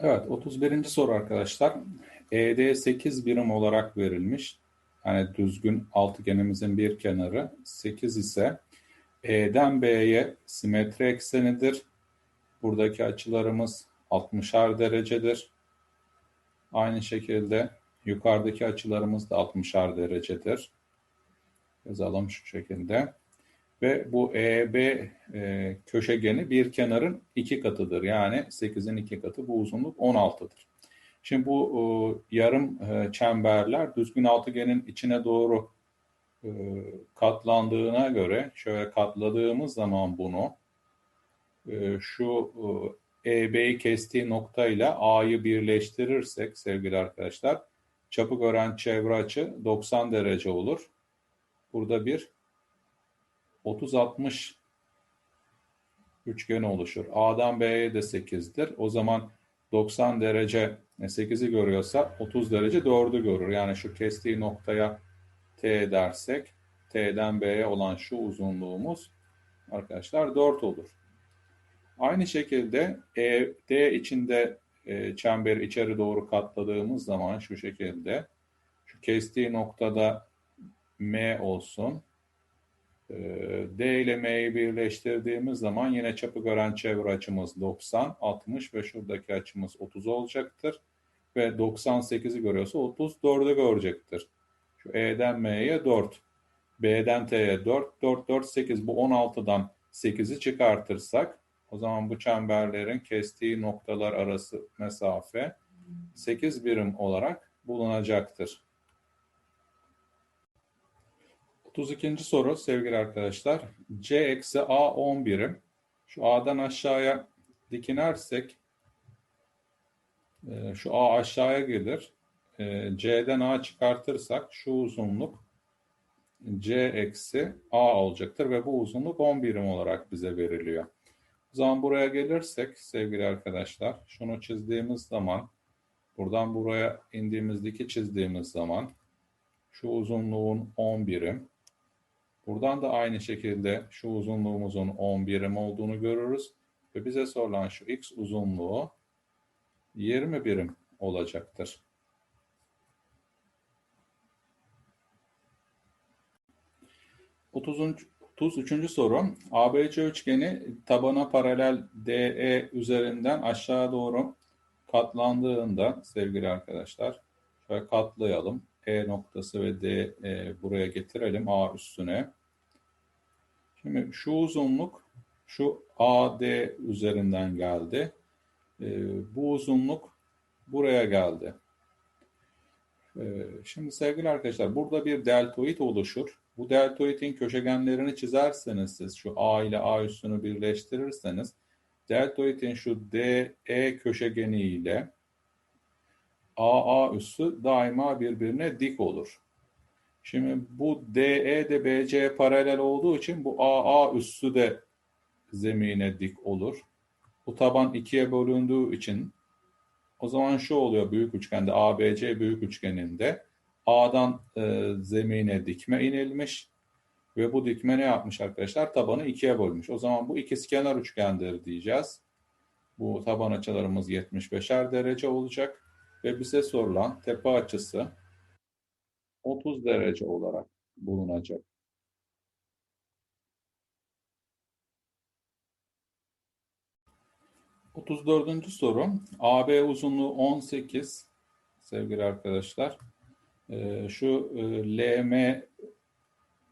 Evet, 31. soru arkadaşlar. ED 8 birim olarak verilmiş. Yani düzgün altıgenimizin bir kenarı 8 ise E'den B'ye simetri eksenidir. Buradaki açılarımız 60'ar derecedir. Aynı şekilde yukarıdaki açılarımız da 60'ar derecedir. Yazalım şu şekilde. Ve bu EB e, köşegeni bir kenarın iki katıdır. Yani 8'in iki katı bu uzunluk 16'dır. Şimdi bu e, yarım e, çemberler düzgün altıgenin içine doğru e, katlandığına göre şöyle katladığımız zaman bunu e, şu e, EB'yi kestiği noktayla A'yı birleştirirsek sevgili arkadaşlar çapı gören çevre açı 90 derece olur. Burada bir 30-60 üçgen oluşur. A'dan B'ye de 8'dir. O zaman 90 derece 8'i görüyorsa 30 derece 4'ü görür. Yani şu kestiği noktaya T dersek T'den B'ye olan şu uzunluğumuz arkadaşlar 4 olur. Aynı şekilde E, D içinde e, çemberi içeri doğru katladığımız zaman şu şekilde şu kestiği noktada M olsun. Ee, D ile M'yi birleştirdiğimiz zaman yine çapı gören çevre açımız 90, 60 ve şuradaki açımız 30 olacaktır. Ve 98'i görüyorsa 34'ü görecektir. Şu E'den M'ye 4, B'den T'ye 4, 4, 4, 8. Bu 16'dan 8'i çıkartırsak o zaman bu çemberlerin kestiği noktalar arası mesafe 8 birim olarak bulunacaktır. 32. soru sevgili arkadaşlar. C eksi A 10 birim. Şu A'dan aşağıya dikinersek e, şu A aşağıya gelir. E, C'den A çıkartırsak şu uzunluk C eksi A olacaktır ve bu uzunluk 10 birim olarak bize veriliyor. O zaman buraya gelirsek sevgili arkadaşlar şunu çizdiğimiz zaman buradan buraya indiğimizdeki çizdiğimiz zaman şu uzunluğun 10 birim Buradan da aynı şekilde şu uzunluğumuzun 10 birim olduğunu görürüz. Ve bize sorulan şu x uzunluğu 20 birim olacaktır. Otuzuncu, 33. soru. ABC üçgeni tabana paralel DE üzerinden aşağı doğru katlandığında sevgili arkadaşlar şöyle katlayalım. E noktası ve D e, buraya getirelim A üstüne. Şimdi şu uzunluk şu AD üzerinden geldi. E, bu uzunluk buraya geldi. E, şimdi sevgili arkadaşlar burada bir deltoid oluşur. Bu deltoidin köşegenlerini çizerseniz siz şu A ile A üstünü birleştirirseniz deltoidin şu DE köşegeni ile AA üssü daima birbirine dik olur. Şimdi bu DE de BC paralel olduğu için bu AA üssü de zemine dik olur. Bu taban ikiye bölündüğü için o zaman şu oluyor büyük üçgende ABC büyük üçgeninde A'dan e, zemine dikme inilmiş ve bu dikme ne yapmış arkadaşlar? Tabanı ikiye bölmüş. O zaman bu ikizkenar üçgendir diyeceğiz. Bu taban açılarımız 75'er derece olacak ve bize sorulan tepe açısı 30 derece olarak bulunacak. Otuz dördüncü soru. AB uzunluğu 18 sevgili arkadaşlar. Ee, şu LM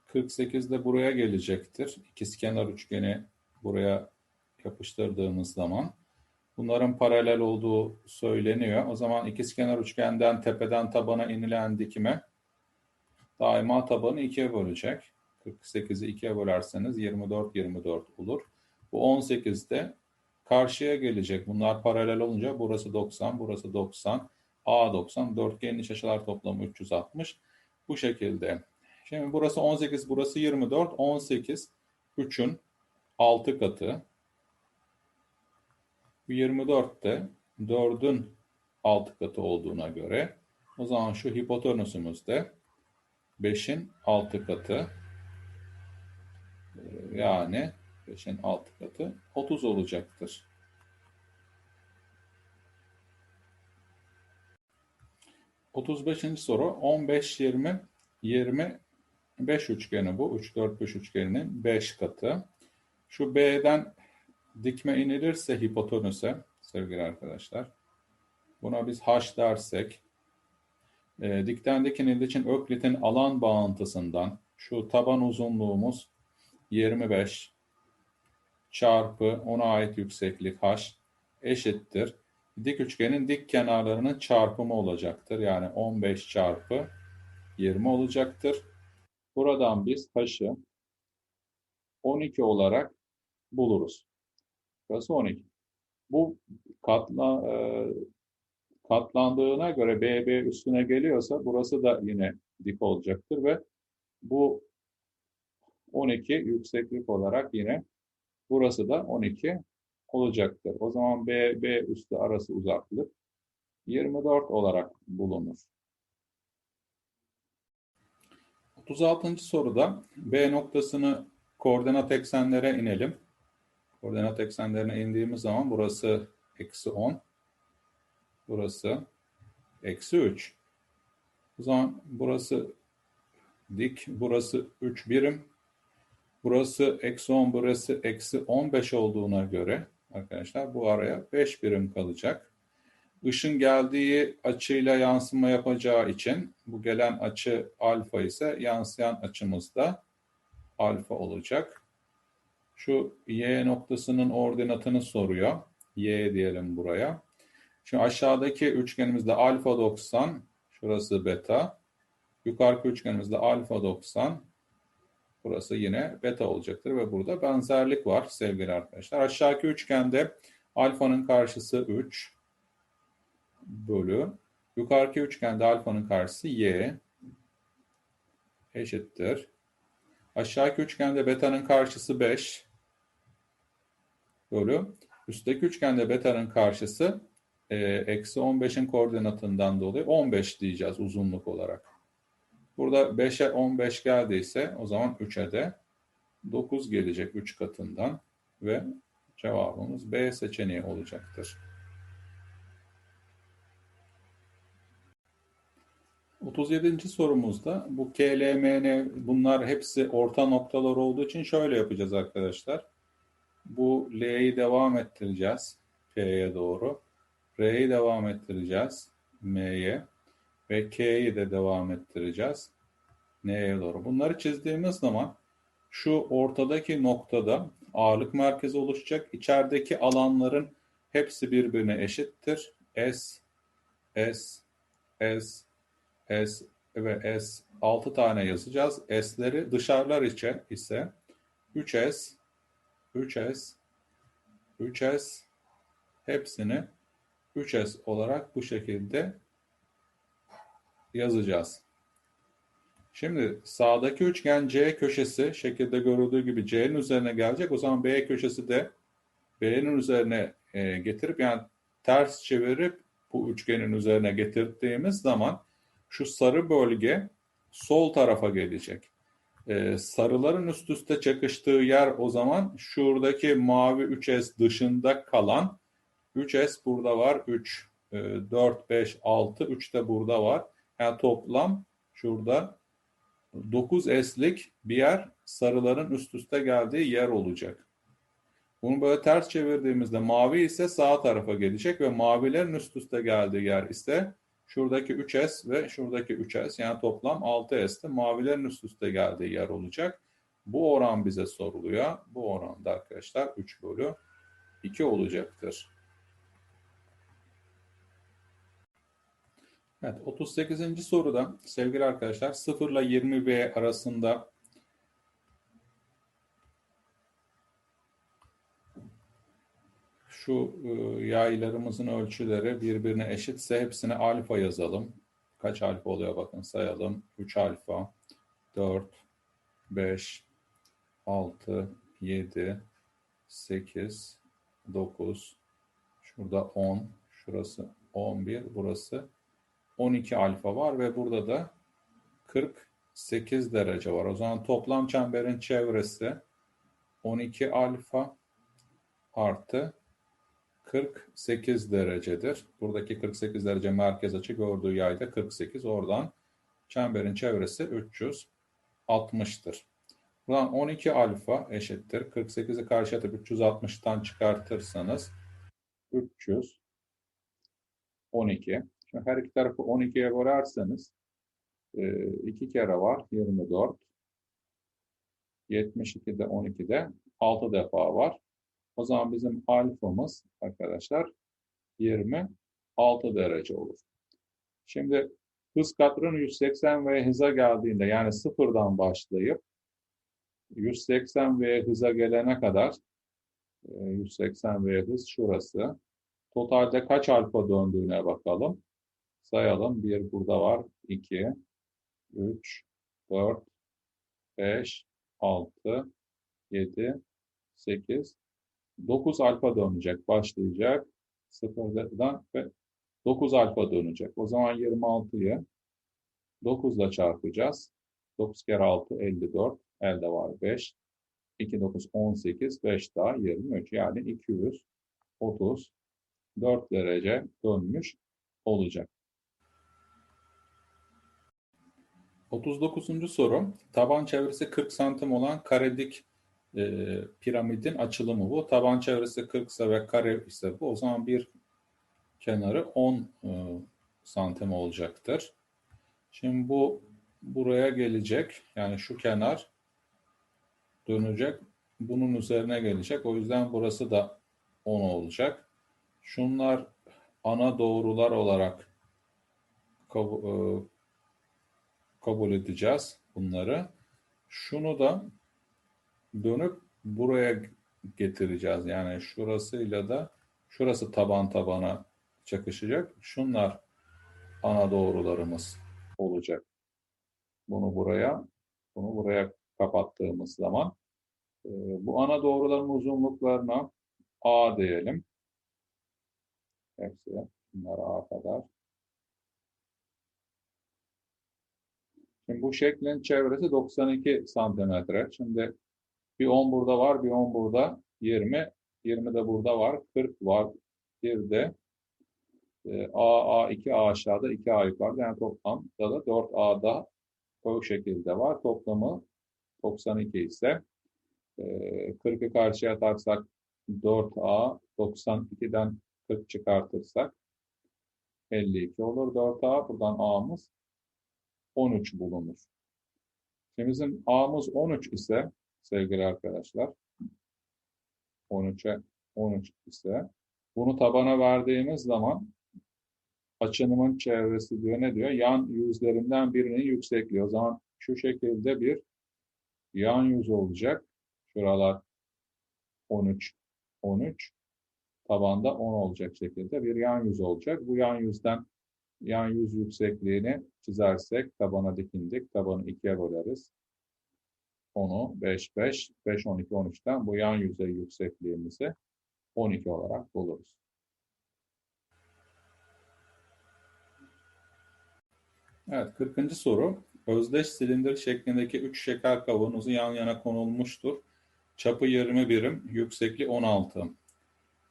48 de buraya gelecektir. İkizkenar üçgeni buraya yapıştırdığımız zaman. Bunların paralel olduğu söyleniyor. O zaman ikizkenar üçgenden tepeden tabana inilen dikime daima tabanı ikiye bölecek. 48'i ikiye bölerseniz 24 24 olur. Bu 18 de karşıya gelecek. Bunlar paralel olunca burası 90, burası 90. A 90, dörtgenin iç açılar toplamı 360. Bu şekilde. Şimdi burası 18, burası 24. 18, 3'ün 6 katı. Bu 24 de 4'ün 6 katı olduğuna göre o zaman şu hipotenüsümüz de 5'in 6 katı ee, yani 5'in 6 katı 30 olacaktır. 35. soru 15 20 25 üçgeni bu. 3 4 5 üçgeninin 5 katı. Şu B'den dikme inilirse hipotenüse sevgili arkadaşlar. Buna biz H dersek e, dikten dik inildiği için Öklit'in alan bağıntısından şu taban uzunluğumuz 25 çarpı ona ait yükseklik h eşittir. Dik üçgenin dik kenarlarının çarpımı olacaktır. Yani 15 çarpı 20 olacaktır. Buradan biz h'ı 12 olarak buluruz. Burası 12. Bu katla, e, katlandığına göre BB üstüne geliyorsa burası da yine dik olacaktır ve bu 12 yükseklik olarak yine burası da 12 olacaktır. O zaman B, B üstü arası uzaklık 24 olarak bulunur. 36. soruda B noktasını koordinat eksenlere inelim. Koordinat eksenlerine indiğimiz zaman burası eksi 10. Burası eksi 3. O zaman burası dik, burası 3 birim. Burası eksi 10, burası eksi 15 olduğuna göre arkadaşlar bu araya 5 birim kalacak. Işın geldiği açıyla yansıma yapacağı için bu gelen açı alfa ise yansıyan açımız da alfa olacak. Şu y noktasının ordinatını soruyor. Y diyelim buraya. Şimdi aşağıdaki üçgenimizde alfa 90, şurası beta. Yukarıki üçgenimizde alfa 90, burası yine beta olacaktır ve burada benzerlik var sevgili arkadaşlar. Aşağıki üçgende alfanın karşısı 3 bölü. Yukarıki üçgende alfanın karşısı y eşittir. Aşağıki üçgende beta'nın karşısı 5 bölü. Üstteki üçgende beta'nın karşısı eksi 15'in koordinatından dolayı 15 diyeceğiz uzunluk olarak. Burada 5'e 15 geldiyse o zaman 3'e de 9 gelecek 3 katından ve cevabımız B seçeneği olacaktır. 37. sorumuzda bu KLMN bunlar hepsi orta noktalar olduğu için şöyle yapacağız arkadaşlar. Bu L'yi devam ettireceğiz P'ye doğru. R'yi devam ettireceğiz M'ye ve K'yi de devam ettireceğiz N'ye doğru. Bunları çizdiğimiz zaman şu ortadaki noktada ağırlık merkezi oluşacak. İçerideki alanların hepsi birbirine eşittir. S, S, S, S ve S 6 tane yazacağız. S'leri dışarılar içe ise 3S, 3S, 3S hepsini 3S olarak bu şekilde yazacağız. Şimdi sağdaki üçgen C köşesi şekilde görüldüğü gibi C'nin üzerine gelecek. O zaman B köşesi de B'nin üzerine e, getirip yani ters çevirip bu üçgenin üzerine getirdiğimiz zaman şu sarı bölge sol tarafa gelecek. Ee, sarıların üst üste çakıştığı yer o zaman şuradaki mavi 3S dışında kalan 3S burada var. 3, 4, 5, 6, 3 de burada var. Yani toplam şurada 9S'lik bir yer sarıların üst üste geldiği yer olacak. Bunu böyle ters çevirdiğimizde mavi ise sağ tarafa gelecek ve mavilerin üst üste geldiği yer ise şuradaki 3S ve şuradaki 3S yani toplam 6S'te mavilerin üst üste geldiği yer olacak. Bu oran bize soruluyor. Bu oranda arkadaşlar 3 bölü 2 olacaktır. Evet 38. soruda sevgili arkadaşlar 0 ile 20B arasında şu e, yaylarımızın ölçüleri birbirine eşitse hepsine alfa yazalım. Kaç alfa oluyor bakın sayalım. 3 alfa, 4, 5, 6, 7, 8, 9, şurada 10, şurası 11, burası 12 alfa var ve burada da 48 derece var. O zaman toplam çemberin çevresi 12 alfa artı 48 derecedir. Buradaki 48 derece merkez açı gördüğü yayda 48. Oradan çemberin çevresi 360'tır. Buradan 12 alfa eşittir. 48'i karşı atıp 360'tan çıkartırsanız 300 12. Şimdi her iki tarafı 12'ye bölerseniz 2 kere var 24. 72'de 12'de 6 defa var. O zaman bizim alfamız arkadaşlar 26 derece olur. Şimdi hız katranı 180 V hıza geldiğinde yani sıfırdan başlayıp 180 V hıza gelene kadar 180 V hız şurası. Totalde kaç alfa döndüğüne bakalım. Sayalım. 1 burada var. 2, 3, 4, 5, 6, 7, 8, 9 alfa dönecek. Başlayacak. Sıfırdan ve 9 alfa dönecek. O zaman 26'yı 9 ile çarpacağız. 9 kere 6 54. Elde var 5. 2 9 18. 5 daha 23. Yani 234 derece dönmüş olacak. 39. soru. Taban çevresi 40 santim olan karedik e, piramidin açılımı bu. Taban çevresi 40 ise ve kare ise bu. O zaman bir kenarı 10 e, santim olacaktır. Şimdi bu buraya gelecek. Yani şu kenar dönecek. Bunun üzerine gelecek. O yüzden burası da 10 olacak. Şunlar ana doğrular olarak kabul, edeceğiz bunları. Şunu da dönüp buraya getireceğiz. Yani şurasıyla da şurası taban tabana çakışacak. Şunlar ana doğrularımız olacak. Bunu buraya, bunu buraya kapattığımız zaman e, bu ana doğruların uzunluklarına A diyelim. Hepsi bunlar A kadar. Şimdi bu şeklin çevresi 92 santimetre. Şimdi bir 10 burada var, bir 10 burada 20. 20 de burada var, 40 var. Bir de e, A, A2, A aşağıda, 2A yukarıda. Yani toplamda da 4A'da o şekilde var. Toplamı 92 ise e, 40'ı karşıya atarsak 4A, 92'den 40 çıkartırsak 52 olur. 4A, buradan A'mız 13 bulunur. Şimdi bizim A'mız 13 ise sevgili arkadaşlar 13'e 13 ise bunu tabana verdiğimiz zaman açınımın çevresi diyor ne diyor? Yan yüzlerinden birinin yüksekliği. O zaman şu şekilde bir yan yüz olacak. Şuralar 13, 13. Tabanda 10 olacak şekilde bir yan yüz olacak. Bu yan yüzden yan yüz yüksekliğini çizersek tabana dikindik. Tabanı ikiye böleriz. 10'u 5, 5, 5, 12, 13'ten bu yan yüzey yüksekliğimizi 12 olarak buluruz. Evet, 40. soru. Özdeş silindir şeklindeki 3 şeker kavanozu yan yana konulmuştur. Çapı 20 birim, yüksekliği 16.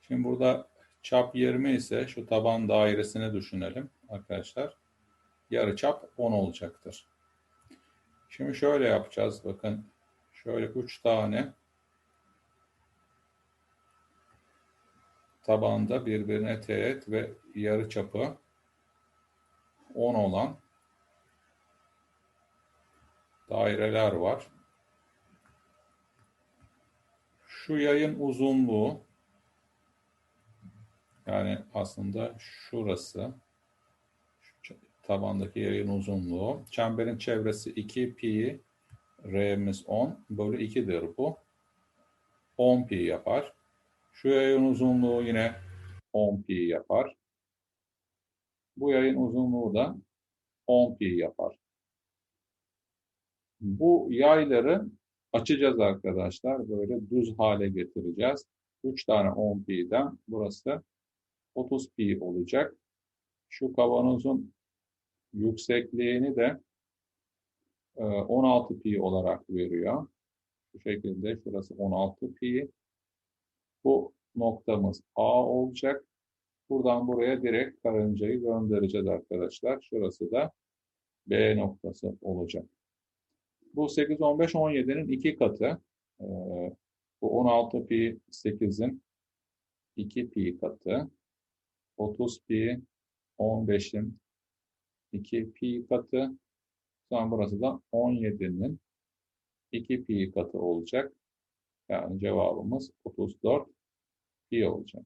Şimdi burada çap 20 ise şu taban dairesini düşünelim arkadaşlar. Yarı çap 10 olacaktır. Şimdi şöyle yapacağız. Bakın şöyle 3 tane tabanda birbirine teğet ve yarı çapı 10 olan daireler var. Şu yayın uzunluğu yani aslında şurası şu tabandaki yayın uzunluğu. Çemberin çevresi 2 pi R'miz 10 bölü 2'dir bu. 10 pi yapar. Şu yayın uzunluğu yine 10 pi yapar. Bu yayın uzunluğu da 10 pi yapar. Bu yayları açacağız arkadaşlar. Böyle düz hale getireceğiz. 3 tane 10 pi'den burası 30 pi olacak. Şu kavanozun yüksekliğini de 16 pi olarak veriyor. Bu şekilde şurası 16 pi. Bu noktamız A olacak. Buradan buraya direkt karıncayı göndereceğiz arkadaşlar. Şurası da B noktası olacak. Bu 8, 15, 17'nin iki katı. Ee, bu 16 pi 8'in 2 pi katı. 30 pi 15'in 2 pi katı. Sonra burası da 17'nin 2 pi katı olacak. Yani cevabımız 34 pi olacak.